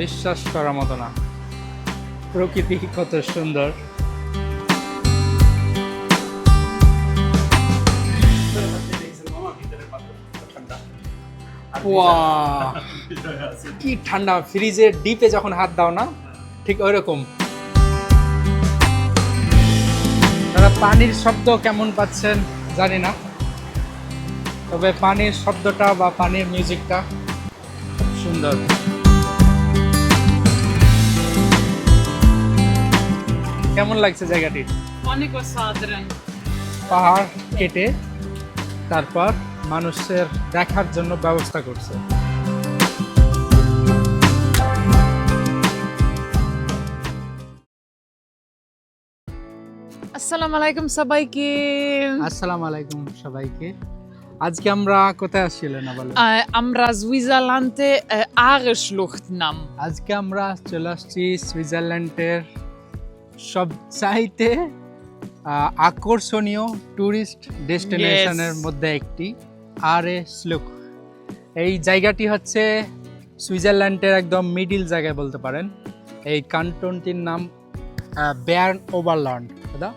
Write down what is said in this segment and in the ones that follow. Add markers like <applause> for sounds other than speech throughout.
বিশ্বাস করার মতো না। প্রকৃতি কত সুন্দর। কি ঠান্ডা ফ্রিজের ডিপে যখন হাত দাও না ঠিক ওই রকম তারা পানির শব্দ কেমন পাচ্ছেন জানি না। তবে পানির শব্দটা বা পানির মিউজিকটা খুব সুন্দর। কেমন লাগছে জায়গাটি? অনেক অসাধারণ। পাহাড় কেটে তারপর মানুষের দেখার জন্য ব্যবস্থা করছে। আসসালামু আলাইকুম সবাইকে। আসসালামু আলাইকুম সবাইকে। আজকে আমরা কোথায় আসছিলেন বলো? আমরা সুইজারল্যান্ডে আরে শ্লুcht নাম। আজকে আমরা চলে আসছি সুইজারল্যান্ডের সবচাইতে আকর্ষণীয় ট্যুরিস্ট ডেস্টিনেশনের মধ্যে একটি আর এ স্লুক এই জায়গাটি হচ্ছে সুইজারল্যান্ডের একদম মিডিল জায়গায় বলতে পারেন। এই কান্টনটির নাম বেয়ার্ন ওভারল্যান্ড। দাদা?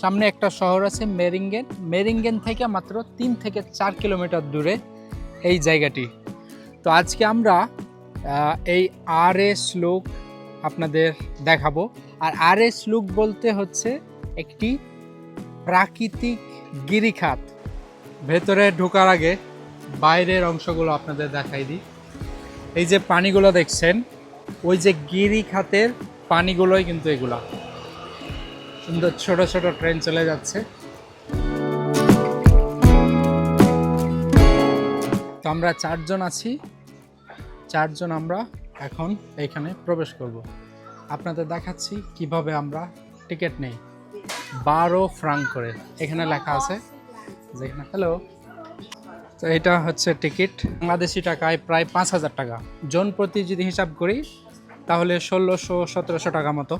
সামনে একটা শহর আছে মেরিঙ্গেন। মেরিঙ্গেন থেকে মাত্র তিন থেকে চার কিলোমিটার দূরে এই জায়গাটি। তো আজকে আমরা এই আর এস লুক আপনাদের দেখাবো। আর আর এস লুক বলতে হচ্ছে একটি প্রাকৃতিক গিরিখাত। ভেতরে ঢোকার আগে বাইরের অংশগুলো আপনাদের দেখাই দিই। এই যে পানিগুলো দেখছেন, ওই যে গিরিখাতের পানিগুলোই কিন্তু এগুলা। সুন্দর ছোট ছোট ট্রেন চলে যাচ্ছে। তো আমরা চারজন আছি। চারজন আমরা এখন এখানে প্রবেশ করব। আপনাদের দেখাচ্ছি কীভাবে আমরা টিকিট নেই। বারো ফ্রাঙ্ক করে। এখানে লেখা আছে। যেখানে, হ্যালো? তো এটা হচ্ছে টিকিট। বাংলাদেশি টাকায় প্রায় পাঁচ হাজার টাকা। জন প্রতি যদি হিসাব করি, তাহলে ষোলোশো, সতেরোশো টাকা মতো।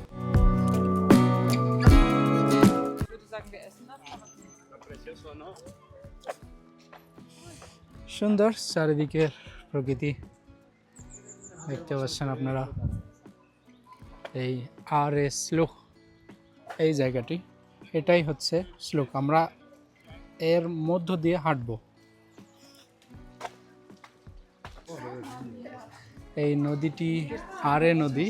সুন্দর চারিদিকের প্রকৃতি। দেখতে পাচ্ছেন আপনারা? এই আর এ শ্লোক এই জায়গাটি, এটাই হচ্ছে শ্লোক আমরা এর মধ্য দিয়ে হাঁটবো। এই নদীটি আর এ নদী,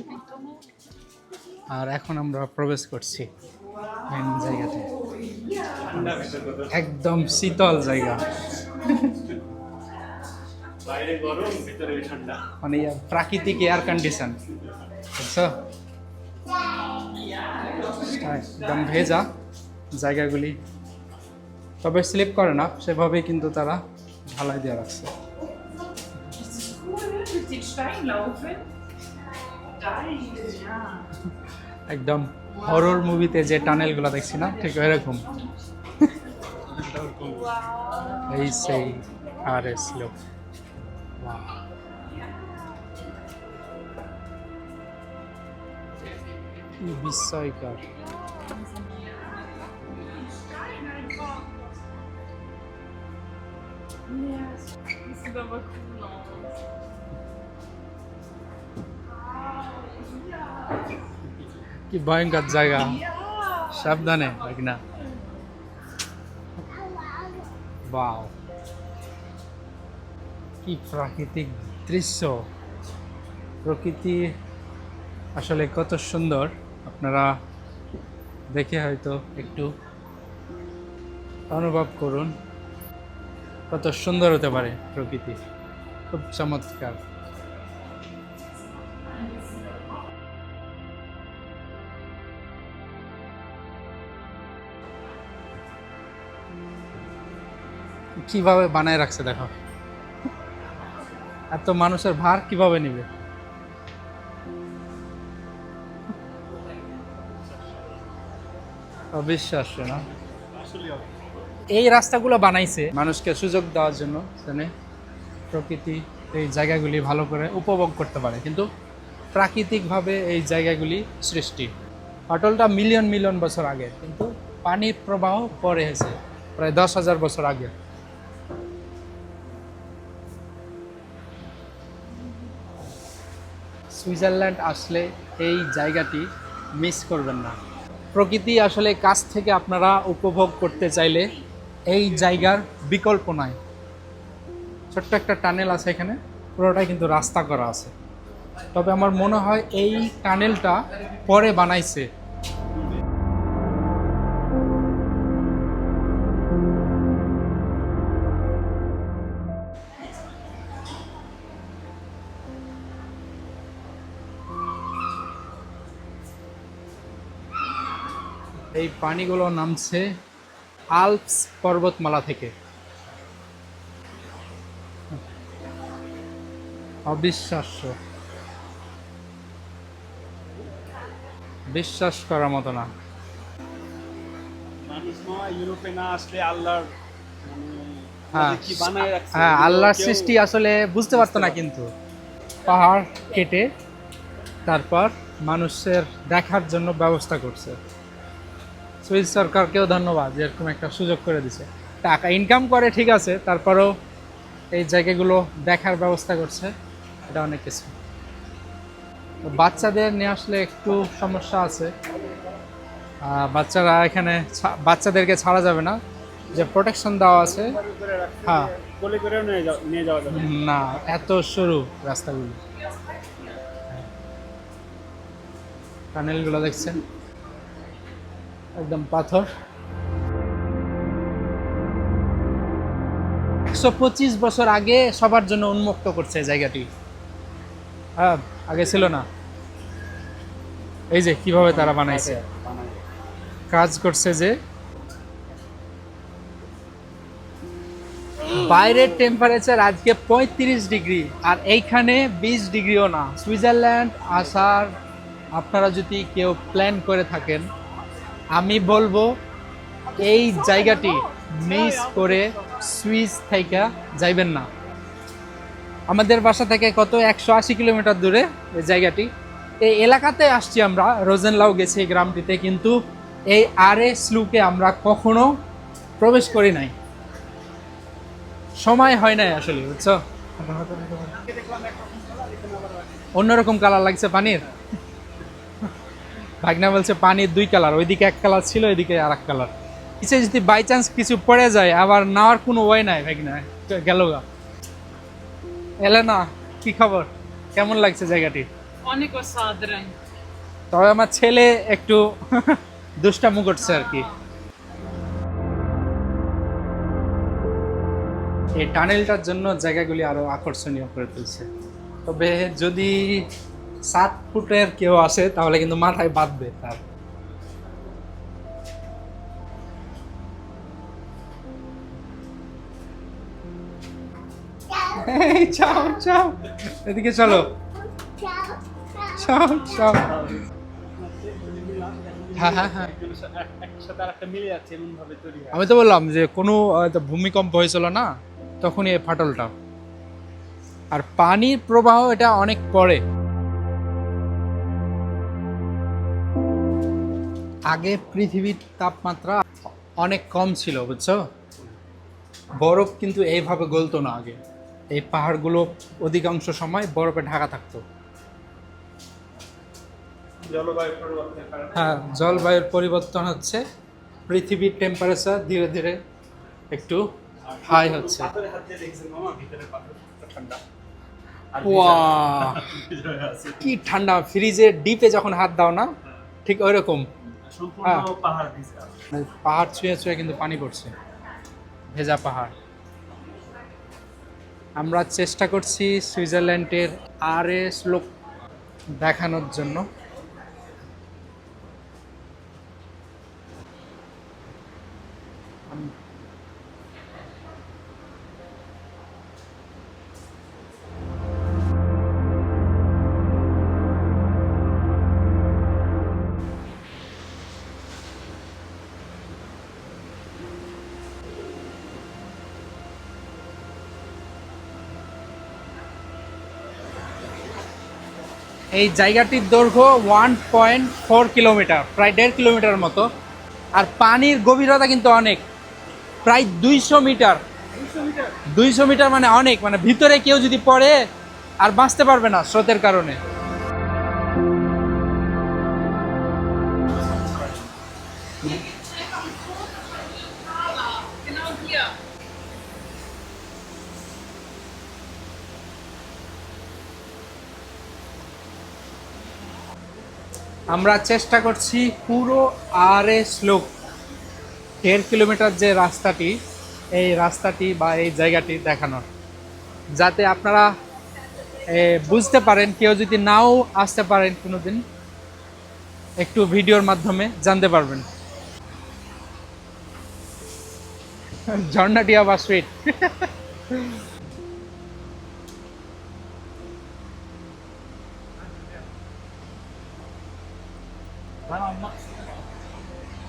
আর এখন আমরা প্রবেশ করছি জায়গাতে। একদম শীতল জায়গা। বাইরে গরম ভিতরে ঠান্ডা। মানে প্রাকৃতিক এয়ার কন্ডিশন বুঝছ? একদম ভেজা জায়গাগুলি। তবে স্লিপ করে না সেভাবেই কিন্তু তারা ঢালাই দিয়ে রাখছে। একদম হরর মুভিতে যে টানেলগুলো দেখছি না ঠিক এরকম এই সেই আর এস লোক। কি বিস্ময়কর sieht aber cool aus. কি ভয়ঙ্কর জায়গা সাবধানে নাকি না বাও কি প্রাকৃতিক দৃশ্য? প্রকৃতি আসলে কত সুন্দর, আপনারা দেখে হয়তো একটু অনুভব করুন। কত সুন্দর হতে পারে প্রকৃতি। খুব চমৎকার। কীভাবে বানায় রাখছে দেখো। এত মানুষের ভার কীভাবে নিবে? অবিশ্বাস্য, না? এই রাস্তাগুলো বানাইছে মানুষকে সুযোগ দেওয়ার জন্য, যেন প্রকৃতি এই জায়গাগুলি ভালো করে উপভোগ করতে পারে। কিন্তু প্রাকৃতিকভাবে এই জায়গাগুলি সৃষ্টি। অটলটা মিলিয়ন মিলিয়ন বছর আগে, কিন্তু পানির প্রবাহ পরে হয়েছে, প্রায় দশ হাজার বছর আগে। সুইজারল্যান্ড আসলে এই জায়গাটি মিস করবেন না। প্রকৃতি আসলে কাছ থেকে আপনারা উপভোগ করতে চাইলে এই জায়গার বিকল্প নাই। ছোট্ট একটা টানেল আছে এখানে, পুরোটাই কিন্তু রাস্তা করা আছে। তবে আমার মনে হয় এই টানেলটা পরে বানাইছে এই পানিগুলো নামছে আলপস পর্বতমালা থেকে। অবিশ্বাস্য। বিশ্বাস করার মতো না। ইউরোপে না আসলে আল্লাহর হ্যাঁ রাখছে? হ্যাঁ আল্লাহর সৃষ্টি আসলে বুঝতে পারতো না কিন্তু। পাহাড় কেটে তারপর মানুষের দেখার জন্য ব্যবস্থা করছে। সুইস সরকারকেও ধন্যবাদ এরকম একটা সুযোগ করে দিছে। টাকা ইনকাম করে, ঠিক আছে, তারপরেও এই জায়গাগুলো দেখার ব্যবস্থা করছে, এটা অনেক কিছু। বাচ্চাদের নিয়ে আসলে একটু সমস্যা আছে। বাচ্চারা এখানে বাচ্চাদেরকে ছাড়া যাবে না। যে প্রোটেকশন দেওয়া আছে হ্যাঁ। না, এত সরু রাস্তাগুলো। টানেলগুলো দেখছেন? একদম পাথর। একশো পঁচিশ বছর আগে সবার জন্য উন্মুক্ত করছে জায়গাটি। হ্যাঁ আগে ছিল না। এই যে কীভাবে তারা বানাইছে। কাজ করছে যে বাইরের টেম্পারেচার আজকে পঁয়ত্রিশ ডিগ্রি, আর এইখানে বিশ ডিগ্রিও না। সুইজারল্যান্ড, আসার, আপনারা যদি কেউ প্ল্যান করে থাকেন আমি বলব এই জায়গাটি মিস করে সুইস থেকে যাইবেন না। আমাদের বাসা থেকে কত? একশো আশি কিলোমিটার দূরে এই জায়গাটি। এই এলাকাতে আসছি আমরা রোজেনলাও গেছি গ্রামটিতে, কিন্তু এই আর এ স্লুকে আমরা কখনো প্রবেশ করি নাই। সময় হয় নাই আসলে, বুঝছ? অন্যরকম কালার লাগছে পানির। ভাগনা বলছে পানির দুই কালার ওইদিকে এক কালার ছিল এদিকে আর এক কালার। কিছু যদি বাই চান্স কিছু পড়ে যায় আবার নেওয়ার কোনো ওয়ে নাই ভাগনা গেল গা। এলে না কি খবর? কেমন লাগছে জায়গাটি? অনেক অসাধারণ। তবে আমার ছেলে একটু <laughs> দুষ্টামু করছে আর কি। এই টানেলটার জন্য জায়গাগুলি আরও আকর্ষণীয় করে তুলছে। তবে যদি সাত ফুটের কেউ আসে, তাহলে কিন্তু মাথায় বাঁধবে তার। যাও যাও এদিকে চলো। যাও যাও হ্যাঁ হ্যাঁ হ্যাঁ। আমি তো বললাম যে কোনো ভূমিকম্প হয়েছিল না, তখনই এই ফাটলটা। আর পানির প্রবাহ এটা অনেক পরে। আগে পৃথিবীর তাপমাত্রা অনেক কম ছিল বুঝছ? বরফ কিন্তু এইভাবে গলতো না আগে। এই পাহাড়গুলো অধিকাংশ সময় বরফে ঢাকা থাকতো। হ্যাঁ জলবায়ুর পরিবর্তন হচ্ছে। পৃথিবীর টেম্পারেচার ধীরে ধীরে একটু হাই হচ্ছে। কি ঠান্ডা ফ্রিজে ডিপে যখন হাত দাও না ঠিক ওই রকম সম্পূর্ণ হ্যাঁ। পাহাড় ছুঁয়ে ছুঁয়ে কিন্তু পানি পড়ছে। ভেজা পাহাড়। আমরা চেষ্টা করছি সুইজারল্যান্ডের আর এ শ্লোক দেখানোর জন্য। এই জায়গাটির দৈর্ঘ্য ওয়ান পয়েন্ট ফোর কিলোমিটার প্রায় দেড় কিলোমিটার মতো। আর পানির গভীরতা কিন্তু অনেক, প্রায় দুইশো মিটার। দুইশো মিটার মানে অনেক মানে ভিতরে কেউ যদি পড়ে আর বাঁচতে পারবে না স্রোতের কারণে। আমরা চেষ্টা করছি পুরো আর এ স্লোক দেড় কিলোমিটার যে রাস্তাটি, এই রাস্তাটি বা এই জায়গাটি দেখানোর। যাতে আপনারা বুঝতে পারেন, কেউ যদি নাও আসতে পারেন কোনো দিন একটু ভিডিওর মাধ্যমে জানতে পারবেন। ঝর্ণাটি আবার সুইট।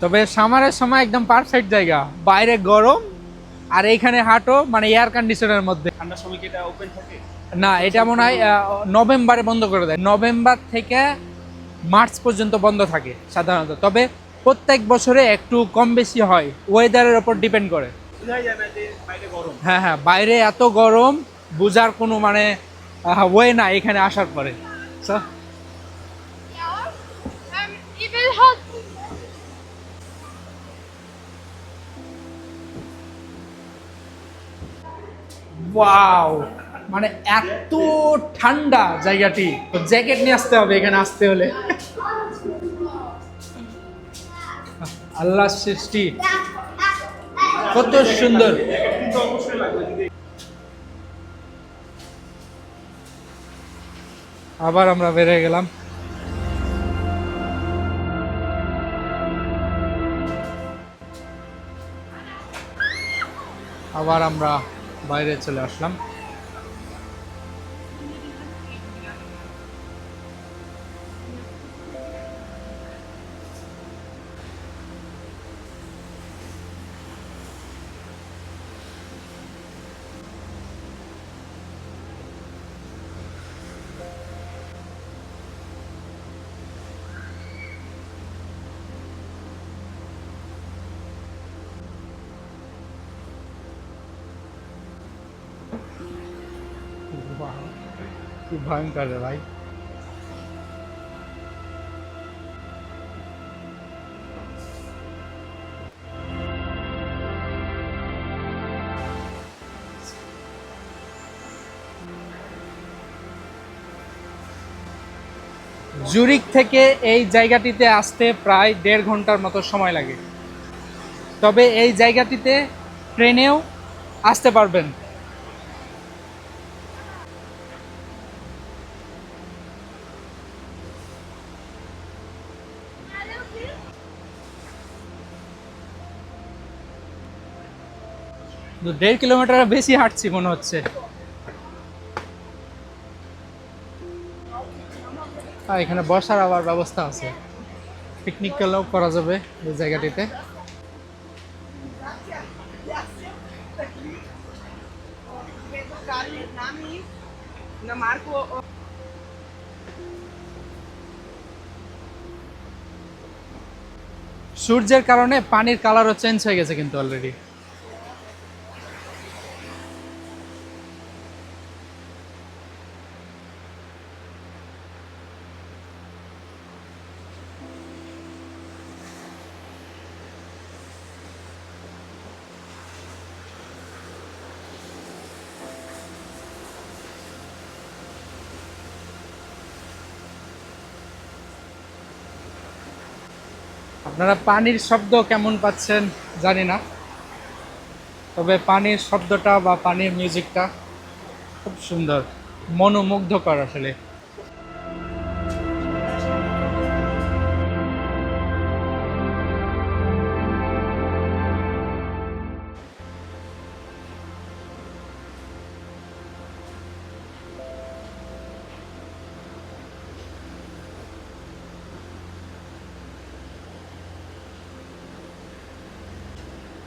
তবে সামারের সময় একদম পারফেক্ট জায়গা। বাইরে গরম আর এইখানে হাঁটো মানে এয়ার কন্ডিশনের মধ্যে। ঠান্ডার সময় কি এটা ওপেন থাকে? না এটা মনে হয় নভেম্বরে বন্ধ করে দেয়। নভেম্বর থেকে মার্চ পর্যন্ত বন্ধ থাকে সাধারণত। তবে প্রত্যেক বছরে একটু কম বেশি হয় ওয়েদারের ওপর ডিপেন্ড করে। হ্যাঁ হ্যাঁ বাইরে এত গরম বোঝার কোনো মানে ওয়ে না এখানে আসার পরে। ওয়াও মানে এত ঠান্ডা জায়গাটি। জ্যাকেট নিয়ে আসতে হবে, এখানে আসতে হলে। আল্লাহ সৃষ্টি। কত সুন্দর। আবার আমরা বেরিয়ে গেলাম। আবার আমরা বাইরে চলে আসলাম। কি ভয়ঙ্কর রে ভাই। জুরিক থেকে এই জায়গাটিতে আসতে প্রায় দেড় ঘণ্টার মতো সময় লাগে। তবে এই জায়গাটিতে ট্রেনেও আসতে পারবেন। দেড় কিলোমিটার বেশি হাঁটছি মনে হচ্ছে। এখানে বসার আবার ব্যবস্থা আছে। পিকনিক করলেও করা যাবে এই জায়গাটিতে। সূর্যের কারণে পানির কালারও চেঞ্জ হয়ে গেছে কিন্তু অলরেডি আপনারা পানির শব্দ কেমন পাচ্ছেন জানি না। তবে পানির শব্দটা বা পানির মিউজিকটা খুব সুন্দর, মনোমুগ্ধকর আসলে।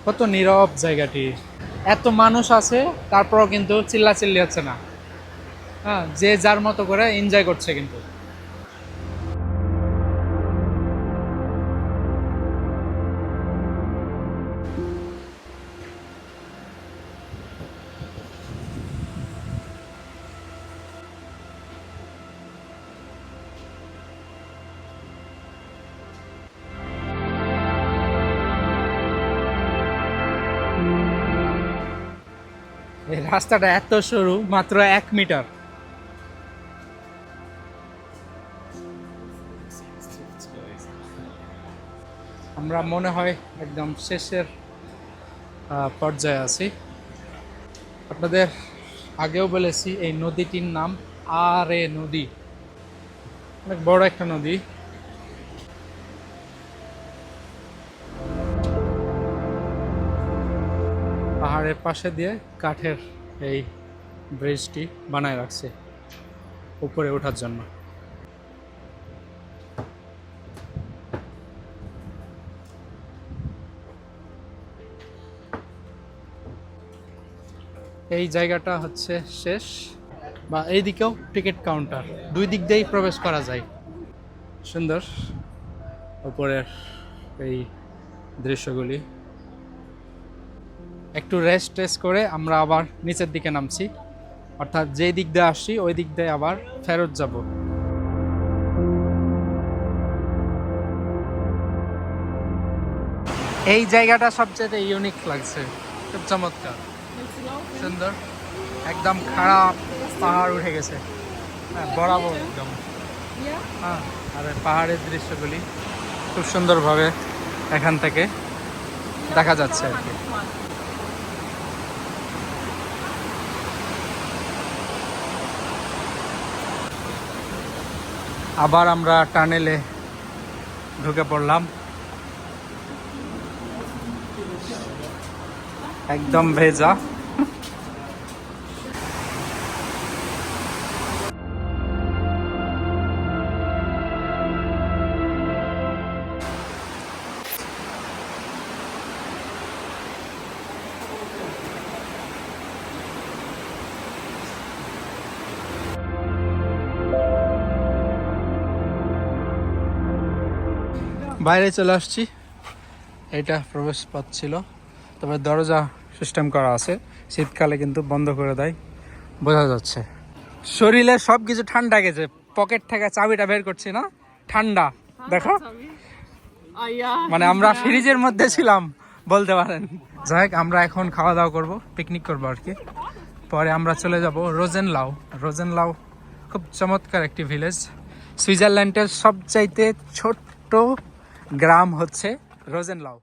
কত নীরব জায়গাটি। এত মানুষ আছে, তারপরও কিন্তু চিল্লাচিল্লি হচ্ছে না। হ্যাঁ যে যার মতো করে এনজয় করছে কিন্তু। এই রাস্তাটা এত সরু, মাত্র এক মিটার। আমরা মনে হয় একদম শেষের পর্যায়ে আছি। আপনাদের আগেও বলেছি, এই নদীটির নাম আর এ নদী। অনেক বড় একটা নদী। পাহাড়ের পাশে দিয়ে কাঠের এই ব্রিজটি বানায় রাখছে উপরে ওঠার জন্য। এই জায়গাটা হচ্ছে শেষ বা এই দিকেও টিকিট কাউন্টার, দুই দিক দিয়েই প্রবেশ করা যায়। সুন্দর, উপরের এই দৃশ্যগুলি। একটু রেস্ট টেস্ট করে আমরা আবার নিচের দিকে নামছি। অর্থাৎ যেই দিক দিয়ে আসছি, ওই দিক দিয়ে আবার ফেরত যাব। এই জায়গাটা সবচেয়ে ইউনিক লাগছে। খুব চমৎকার। সুন্দর। একদম খারাপ পাহাড় উঠে গেছে। হ্যাঁ বরাবর একদম। হ্যাঁ আর পাহাড়ের দৃশ্যগুলি খুব সুন্দরভাবে এখান থেকে দেখা যাচ্ছে আর কি। আবার আমরা টানেলে ঢুকে পড়লাম। একদম ভেজা। বাইরে চলে আসছি। এটা প্রবেশ পথ ছিল। তবে দরজা সিস্টেম করা আছে। শীতকালে কিন্তু বন্ধ করে দেয়। বোঝা যাচ্ছে। শরীরে সব কিছু ঠান্ডা গেছে। পকেট থেকে চাবিটা বের করছি না? ঠান্ডা। দেখো। মানে আমরা ফ্রিজের মধ্যে ছিলাম বলতে পারেন। যাই হোক, আমরা এখন খাওয়া দাওয়া করব পিকনিক করব আর কি। পরে আমরা চলে যাব রোজেনলাও রোজেনলাও খুব চমৎকার একটি ভিলেজ সুইজারল্যান্ডের সবচাইতে ছোট্ট গ্রাম হচ্ছে রোজেনলাও